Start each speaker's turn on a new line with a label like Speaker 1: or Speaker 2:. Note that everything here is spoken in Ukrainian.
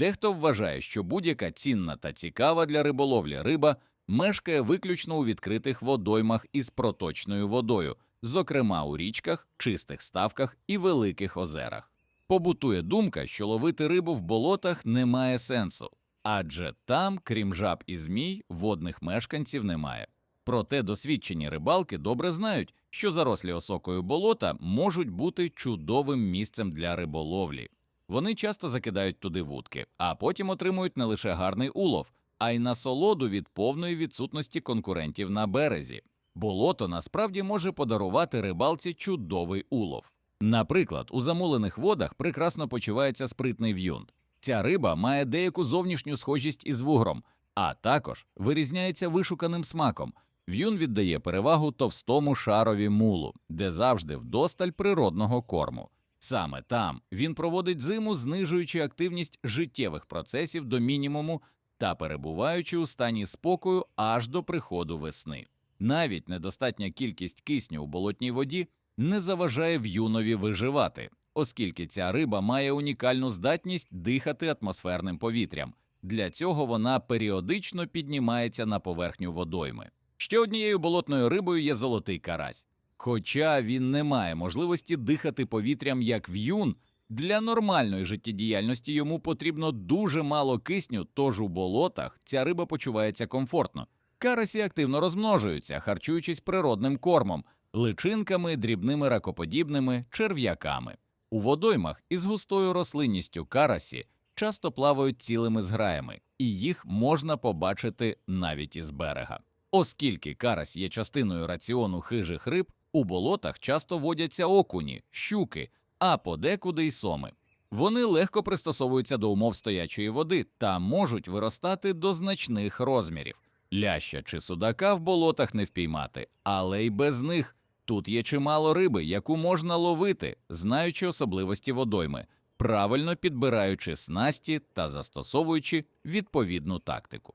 Speaker 1: Дехто вважає, що будь-яка цінна та цікава для риболовлі риба мешкає виключно у відкритих водоймах із проточною водою, зокрема у річках, чистих ставках і великих озерах. Побутує думка, що ловити рибу в болотах не має сенсу, адже там, крім жаб і змій, водних мешканців немає. Проте досвідчені рибалки добре знають, що зарослі осокою болота можуть бути чудовим місцем для риболовлі. Вони часто закидають туди вудки, а потім отримують не лише гарний улов, а й насолоду від повної відсутності конкурентів на березі. Болото насправді може подарувати рибалці чудовий улов. Наприклад, у замулених водах прекрасно почувається спритний в'юн. Ця риба має деяку зовнішню схожість із вугром, а також вирізняється вишуканим смаком. В'юн віддає перевагу товстому шарові мулу, де завжди вдосталь природного корму. Саме там він проводить зиму, знижуючи активність життєвих процесів до мінімуму та перебуваючи у стані спокою аж до приходу весни. Навіть недостатня кількість кисню у болотній воді не заважає в'юнові виживати, оскільки ця риба має унікальну здатність дихати атмосферним повітрям. Для цього вона періодично піднімається на поверхню водойми. Ще однією болотною рибою є золотий карась. Хоча він не має можливості дихати повітрям як в'юн, для нормальної життєдіяльності йому потрібно дуже мало кисню, тож у болотах ця риба почувається комфортно. Карасі активно розмножуються, харчуючись природним кормом, личинками, дрібними ракоподібними, черв'яками. У водоймах із густою рослинністю карасі часто плавають цілими зграями, і їх можна побачити навіть із берега. Оскільки карась є частиною раціону хижих риб, у болотах часто водяться окуні, щуки, а подекуди й соми. Вони легко пристосовуються до умов стоячої води та можуть виростати до значних розмірів. Ляща чи судака в болотах не впіймати, але й без них тут є чимало риби, яку можна ловити, знаючи особливості водойми, правильно підбираючи снасті та застосовуючи відповідну тактику.